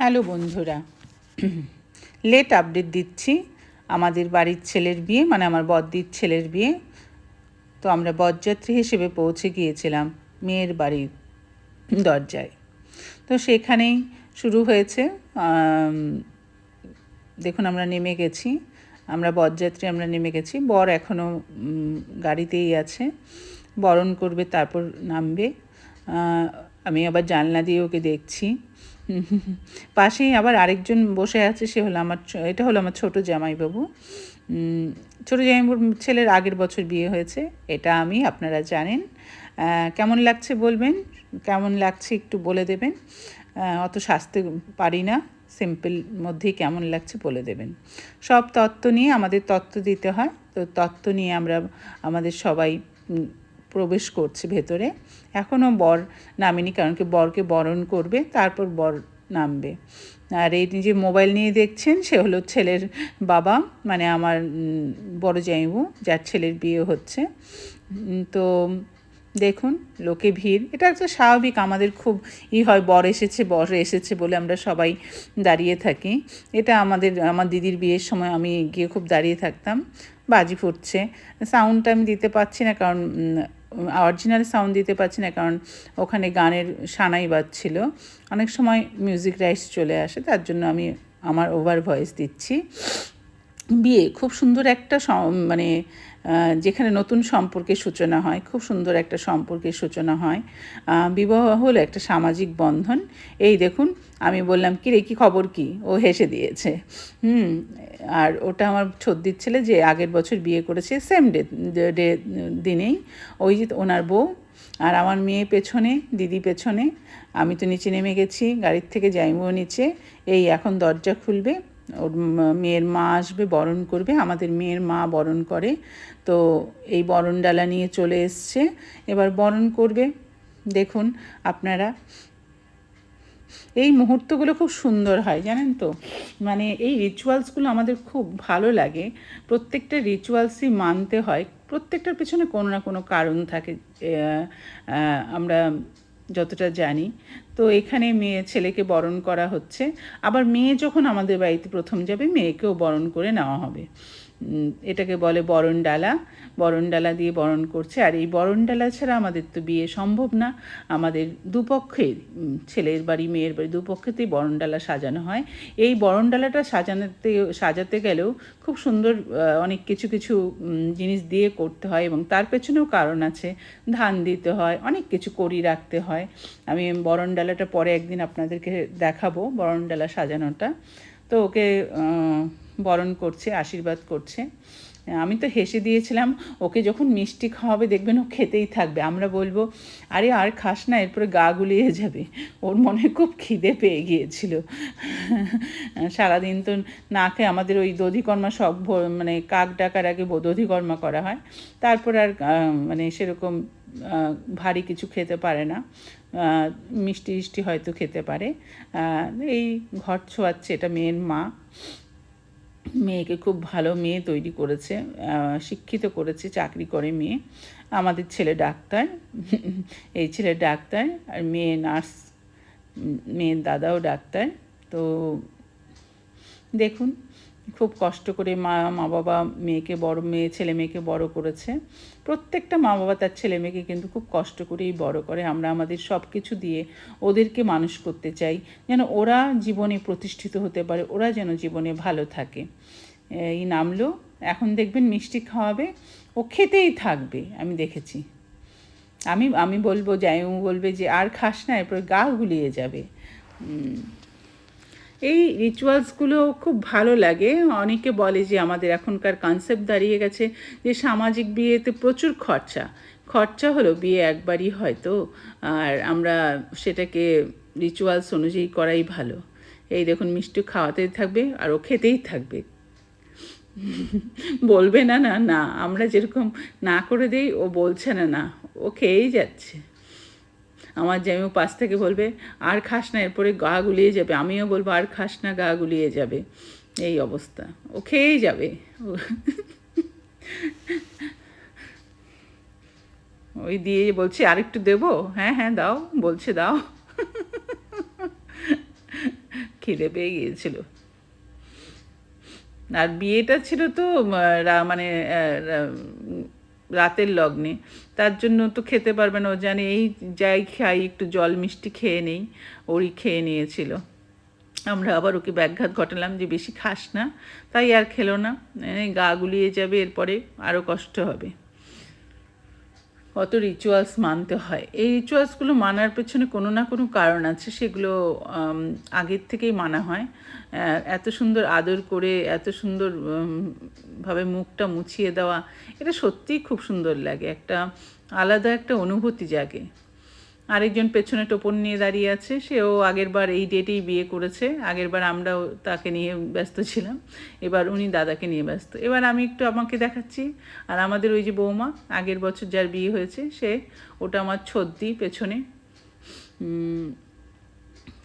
Hello বন্ধুরা late update দিচ্ছি আমাদের বাড়ির ছেলের বিয়ে মানে আমার বদ্দির ছেলের বিয়ে। তো আমরা বরযাত্রী হিসেবে পৌঁছে গিয়েছিলাম মেয়ের বাড়ির দরজায়। তো সেখানেই শুরু হয়েছে দেখুন আমরা নেমে গেছি, আমরা বরযাত্রী আমরা নেমে গেছি। বর এখনও গাড়িতেই আছে, বরণ করবে তারপর নামবে। আমি আবার জানলা দিয়ে ওকে দেখছি। পাশেই আবার আরেকজন বসে আছে, সে হলো আমার এটা হলো আমার ছোট জামাইবাবু। ছোট জামাইবাবুর ছেলের আগের বছর বিয়ে হয়েছে, এটা আমি, আপনারা জানেন। কেমন লাগছে বলবেন? কেমন লাগছে একটু বলে দেবেন। অত সাজতে পারি না সিম্পল মধ্যেই কেমন লাগছে বলে দেবেন। সব তত্ত্ব নিয়ে আমাদের তত্ত্ব দিতে হয়, তো তত্ত্ব নিয়ে আমরা, আমাদের সবাই প্রবেশ করছে ভেতরে। এখনও বর নামেনি কারণ কি বরকে বরণ করবে, তারপর বর নামবে। আর এই যে মোবাইল নিয়ে দেখছেন, সে হলো ছেলের বাবা মানে আমার বড় জামাইবু, যার ছেলের বিয়ে হচ্ছে। তো দেখুন, লোকে ভিড়। এটা একটা স্বাভাবিক, আমাদের খুব ই হয়, বর এসেছে বর এসেছে বলে আমরা সবাই দাঁড়িয়ে থাকি। এটা আমাদের, আমার দিদির বিয়ের সময় আমি গিয়ে খুব দাঁড়িয়ে থাকতাম। বাজি ফুটছে। সাউন্ডটা আমি দিতে পারছি না কারণ অরিজিনাল সাউন্ড দিতে পারছি না, কারণ ওখানে গানের সানাই বাজছিল অনেক সময় মিউজিক রাইস চলে আসে, তার জন্য আমি আমার ওভার ভয়েস দিচ্ছি। বিয়ে, খুব সুন্দর একটা মানে যেখানে নতুন সম্পর্কের সূচনা হয়, খুব সুন্দর একটা সম্পর্কের সূচনা হয় বিবাহ হলো একটা সামাজিক বন্ধন। এই দেখুন, আমি বললাম কি রে কি খবর কি? ও হেসে দিয়েছে। হুম, আর ওটা আমার ছদ্দির ছেলে যে আগের বছর বিয়ে করেছে সেম ডে ডে দিনেই। ওই যে ওনার বউ, আর আমার মেয়ে পেছনে, দিদি পেছনে। আমি তো নিচে নেমে গেছি, গাড়ির থেকে যাইবো নিচে। এই এখন দরজা খুলবে। ওর মেয়ের মা আসবে, বরণ করবে, আমাদের মেয়ের মা বরণ করে। তো এই বরণ ডালা নিয়ে চলে এসছে। এবার বরণ করবে। দেখুন আপনারা, এই মুহূর্তগুলো খুব সুন্দর হয়, জানেন তো? মানে এই রিচুয়ালসগুলো আমাদের খুব ভালো লাগে। প্রত্যেকটা রিচুয়ালসই মানতে হয়। প্রত্যেকটার পেছনে কোনো না কোনো কারণ থাকে। আমরা যতটা জানি। তো এখানে মেয়ে ছেলেকে বরণ করা হচ্ছে। আবার মেয়ে যখন আমাদের বাড়িতে প্রথম যাবে, মেয়েকেও বরণ করে নেওয়া হবে। এটাকে বলে বরণ ডালা বরণ ডালা দিয়ে বরণ করছে। আর এই বরণ ডালা ছাড়া আমাদের তো বিয়ে সম্ভব না। আমাদের দুপক্ষের ছেলের বাড়ি, মেয়ের বাড়ি দুপক্ষেতেই বরণ ডালা সাজানো হয়। এই বরণ ডালাটা সাজানোতে, সাজাতে গেলেও খুব সুন্দর অনেক কিছু কিছু জিনিস দিয়ে করতে হয় এবং তার পেছনেও কারণ আছে। ধান দিতে হয়, অনেক কিছু করি রাখতে হয়। আমি বরণ ডালাটা পরে একদিন আপনাদেরকে দেখাবো বরণ ডালা সাজানোটা। তো ওকে বরণ করছে, আশীর্বাদ করছে। আমি তো হেসে দিয়েছিলাম, ওকে যখন মিষ্টি খাওয়াবে দেখবেন ও খেতেই থাকবে। আমরা বলব, আরে আর খাস না, এরপরে গা গুলিয়ে যাবে। ওর মনে খুব খিদে পেয়ে গিয়েছিল। সারাদিন তো না খেয়ে আমাদের ওই দধিকর্মা সব মানে কাক ডাকার আগে দধিকর্মা করা হয়। তারপর আর মানে সেরকম ভারী কিছু খেতে পারে না। মিষ্টি মিষ্টি হয়তো খেতে পারে। এই ঘর ছোঁয়াচ্ছে, এটা মেয়ের মা। মেয়েকে খুব ভালো মেয়ে তৈরি করেছে শিক্ষিত করেছে, চাকরি করে মেয়ে। আমাদের ছেলে ডাক্তার, এই ছেলে ডাক্তার, আর মেয়ে নার্স মেয়ের দাদাও ডাক্তার। তো দেখুন খুব কষ্ট করে মা মা বাবা মেয়েকে বড়, মেয়ে, ছেলে মেয়েকে বড় করেছে। প্রত্যেকটা মা বাবা তার ছেলে মেয়েকে কিন্তু খুব কষ্ট করেই বড় করে। আমরা আমাদের সব কিছু দিয়ে ওদেরকে মানুষ করতে চাই, যেন ওরা জীবনে প্রতিষ্ঠিত হতে পারে, ওরা যেন জীবনে ভালো থাকে। এই নামলো, এখন দেখবেন মিষ্টি খাওয়াবে, ও খেতেই থাকবে, আমি দেখেছি। আমি আমি বলব জায়ু বলবে যে, আর খাস না, এরপর গা গুলিয়ে যাবে। এই রিচুয়ালসগুলো খুব ভালো লাগে। অনেকে বলে যে আমাদের এখনকার কনসেপ্ট দাঁড়িয়ে গেছে যে সামাজিক বিয়েতে প্রচুর খরচা। খরচা হলো বিয়ে একবারই হয়তো, আর আমরা সেটাকে রিচুয়ালস অনুযায়ী করাই ভালো। এই দেখুন, মিষ্টি খাওয়াতেই থাকবে আর ও খেতেই থাকবে। বলবে না না না, আমরা যেরকম না করে দেই, ও বলছে না না, ও খেয়েই যাচ্ছে। আমার জামিও পাশ থেকে বলবে, আর খাস না, এরপরে গা গুলিয়ে যাবে। আমিও বলব, আর খাস না, গা গুলিয়ে যাবে। এই অবস্থা। ও খেয়েই যাবে। ওই দিয়ে বলছে, আরেকটু দেবো? হ্যাঁ হ্যাঁ দাও। বলছে, দাও। খিদে পেয়ে গিয়েছিল। আর বিয়েটা ছিল তো মানে রাতের লগ্নে। তার জন্য তো খেতে পারবে না, ও জানে এই যাই খাই, একটু জল মিষ্টি খেয়ে নেই, ওরই খেয়ে নিয়েছিল। আমরা আবার ওকে ব্যাঘাত ঘটালাম যে, বেশি খাস না। তাই আর খেলো না। গা গুলিয়ে যাবে, এরপরে আরও কষ্ট হবে। কত রিচুয়ালস মানতে হয়। এই রিচুয়ালসগুলো মানার পেছনে কোনো না কোনো কারণ আছে, সেগুলো আগের থেকেই মানা হয়। এত সুন্দর আদর করে, এত সুন্দর ভাবে মুখটা মুছিয়ে দেওয়া, এটা সত্যিই খুব সুন্দর লাগে। একটা আলাদা একটা অনুভূতি জাগে। আরেকজন পেছনে টোপন নিয়ে দাঁড়িয়ে আছে, সেও আগের বার এই ডেটেই বিয়ে করেছে, আগের বার আমরাও তাকে নিয়ে ব্যস্ত ছিলাম, এবার উনি দাদাকে নিয়ে ব্যস্ত। এবার আমি একটু আমাকে দেখাচ্ছি, আর আমাদের ওই যে বৌমা, আগের বছর যার বিয়ে হয়েছে, সে ওটা আমার ছদ্দি পেছনে।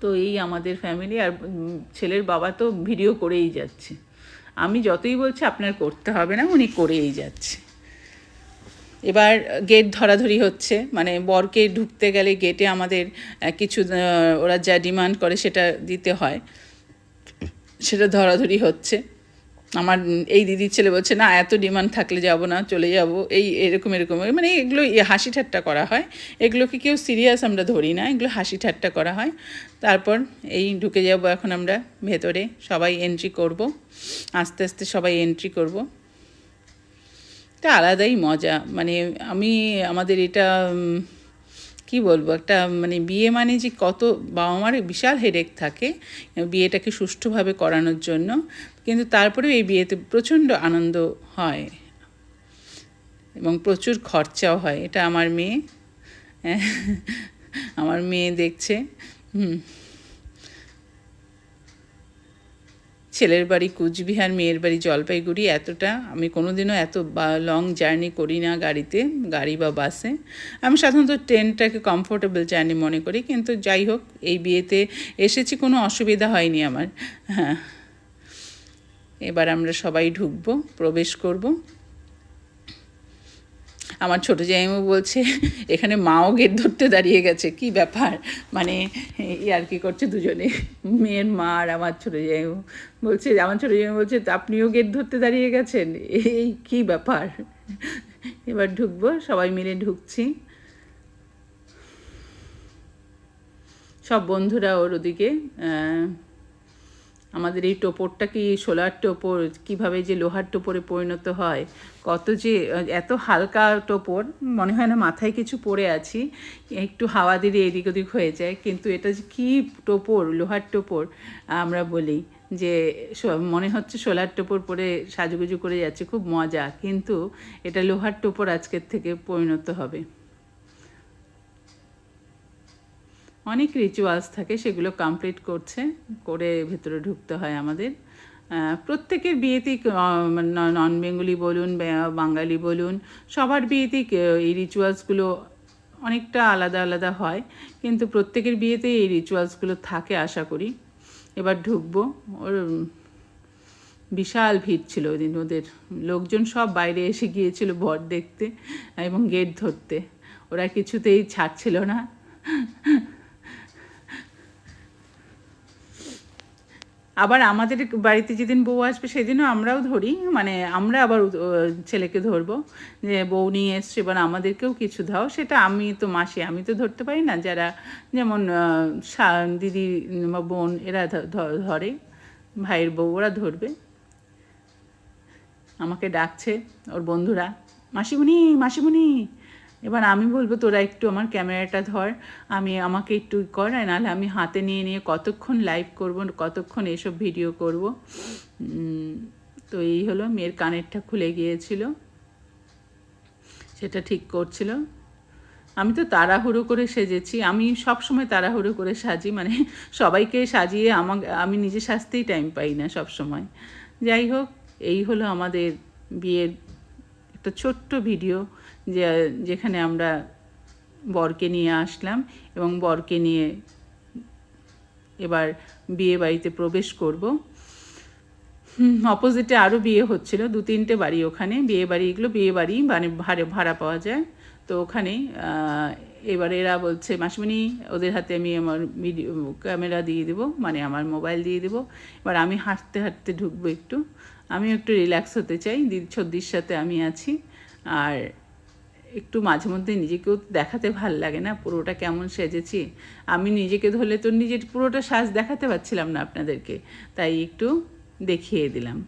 তো এই আমাদের ফ্যামিলি আর ছেলের বাবা তো ভিডিও করেই যাচ্ছে। আমি যতই বলছি, আপনার করতে হবে না, উনি করেই যাচ্ছে। এবার গেট ধরাধরি হচ্ছে মানে বরকে ঢুকতে গেলে গেটে আমাদের কিছু ওরা যা ডিমান্ড করে সেটা দিতে হয়। সেটা ধরাধরি হচ্ছে। আমার এই দিদির ছেলে বলছে, না, এত ডিমান্ড থাকলে যাব না, চলে যাব। এই এরকম এরকম। মানে এগুলো ইয়ে হাসি ঠাট্টা করা হয়। এগুলোকে কেউ সিরিয়াস আমরা ধরি না, এগুলো হাসি ঠাট্টা করা হয়। তারপর এই ঢুকে যাব এখন আমরা ভেতরে, সবাই এন্ট্রি করব। আস্তে আস্তে সবাই এন্ট্রি করব। এটা আলাদাই মজা। মানে আমি, আমাদের এটা কি বলব? একটা মানে বিয়ে মানে যে কত বাবা মার বিশাল হেডেক থাকে, বিয়েটাকে সুষ্ঠুভাবে করানোর জন্য। কিন্তু তারপরেও এই বিয়েতে প্রচণ্ড আনন্দ হয় এবং প্রচুর খরচাও হয়। এটা আমার মেয়ে আমার মেয়ে দেখছে, হুম। ছেলের বাড়ি কুচবিহার, মেয়ের বাড়ি জলপাইগুড়ি এতটা। আমি কোনোদিনও এত লং জার্নি করি না গাড়িতে, গাড়ি বা বাসে আমি সাধারণত ট্রেনটাকে কমফোর্টেবল জার্নি মনে করি, কিন্তু যাই হোক, এই বিয়েতে এসেছি, কোনো অসুবিধা হয়নি আমার। হ্যাঁ। এবার আমরা সবাই ঢুকবো, প্রবেশ করব। আমার ছোটো জামাইবাবু বলছে, এখানে মাও গেট ধরতে দাঁড়িয়ে গেছে, কি ব্যাপার? মানে আর কি করছে দুজনে, মেয়ের মা আর আমার ছোটো জামাইবাবু। বলছে, আমার ছোটো জামাইবাবু বলছে, "তা আপনিও গেট ধরতে দাঁড়িয়ে গেছেন? এই কি ব্যাপার? এবার ঢুকবো, সবাই মিলে ঢুকছি। সব বন্ধুরা ওর ওদিকে আমাদের এই টোপরটা কি সোলার টোপর? কীভাবে যে লোহার টোপরে পরিণত হয়? কত যে, এত হালকা টোপর, মনে হয় না মাথায় কিছু পরে আছি। একটু হাওয়া দিলে এদিক ওদিক হয়ে যায়। কিন্তু এটা যে কী টোপর, লোহার টোপর? আমরা বলি যে মনে হচ্ছে সোলার টোপর পরে সাজুগুজু করে যাচ্ছে, খুব মজা। কিন্তু এটা লোহার টোপর আজকের থেকে পরিণত হবে। অনেক রিচুয়ালস থাকে সেগুলো কমপ্লিট করছে, করে ভেতরে ঢুকতে হয় আমাদের। প্রত্যেকের বিয়েতেই নন বেঙ্গলি বলুন বাঙালি বলুন, সবার বিয়েতেই এই রিচুয়ালসগুলো অনেকটা আলাদা আলাদা হয়। কিন্তু প্রত্যেকের বিয়েতেই এই রিচুয়ালসগুলো থাকে আশা করি। এবার ঢুকবো, ওর বিশাল ভিড় ছিল ওই দিন ওদের। লোকজন সব বাইরে এসে গিয়েছিল বর দেখতে এবং গেট ধরতে। ওরা কিছুতেই ছাড়ছিল না। আবার আমাদের বাড়িতে যেদিন বউ আসবে সেদিনও আমরাও ধরি মানে আমরা আবার ছেলেকে ধরবো। যে বউ নিয়ে এসছে, এবার আমাদেরকেও কিছু দাও, সেটা আমি তো মাসি, আমি তো ধরতে পারি না। যারা যেমন দিদি বা বোন, এরা ধরে, ভাইয়ের বউ, ওরা ধরবে। আমাকে ডাকছে ওর বন্ধুরা মাসিমুনি মাসিমণি এবার আমি বলব, তোরা একটু আমার ক্যামেরাটা ধর, আমি আমাকে একটু কর নাহলে আমি হাতে নিয়ে নিয়ে কতক্ষণ লাইভ করব, কতক্ষণ এসব ভিডিও করব। তো এই হলো, মেয়ের কানেরটা খুলে গিয়েছিল। সেটা ঠিক করছিল। আমি তো তাড়াহুড়ো করে সেজেছি, আমি সব সময় তাড়াহুড়ো করে সাজি মানে সবাইকে সাজিয়ে আমাকে, আমি নিজে সাজতেই টাইম পাই না সব সময় যাই হোক, এই হলো আমাদের বিয়ের একটা ছোট্ট ভিডিও যে, যেখানে আমরা বরকে নিয়ে আসলাম এবং বরকে নিয়ে এবার বিয়ে বাড়িতে প্রবেশ করব। অপোজিটে আরও বিয়ে হচ্ছিল, দু তিনটে বাড়ি ওখানে, বিয়ে বাড়ি এগুলো বিয়ে বাড়ি মানে ভাড়া ভাড়া পাওয়া যায়। তো ওখানে এবার এরা বলছে, মাসিমণি, ওদের হাতে আমি আমার ভিডিও ক্যামেরা দিয়ে দেবো মানে আমার মোবাইল দিয়ে দেবো। এবার আমি হাঁটতে হাঁটতে ঢুকবো একটু। আমিও একটু রিল্যাক্স হতে চাই। দিদি ছদ্দির সাথে আমি আছি। আর একটু মাঝে মধ্যে নিজেকেও দেখাতে ভালো লাগে না, পুরোটা কেমন সেজেছি। আমি নিজেকে ধরলে তো নিজের পুরোটা সাজ দেখাতে পারছিলাম না আপনাদেরকে, তাই একটু দেখিয়ে দিলাম।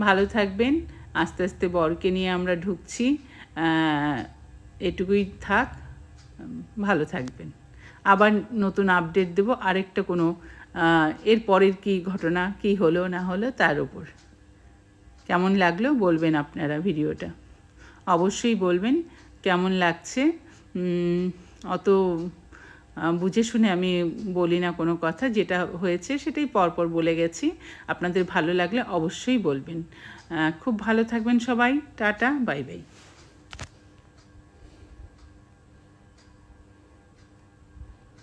ভালো থাকবেন, আস্তে আস্তে বরকে নিয়ে আমরা ঢুকছি। এটুকুই থাক, ভালো থাকবেন। আবার নতুন আপডেট দেবো, আরেকটা কোনো এর পরের কী ঘটনা, কী হলো, না হলো, তার উপর। কেমন লাগল বলবেন আপনারা ভিডিওটা। অবশ্যই বলবেন কেমন লাগছে। অত বুঝে শুনে আমি বলি না কোনো কথা, যেটা হয়েছে সেটাই পরপর বলে গেছি। আপনাদের ভালো লাগলে অবশ্যই বলবেন। খুব ভালো থাকবেন সবাই। Tata, bye bye.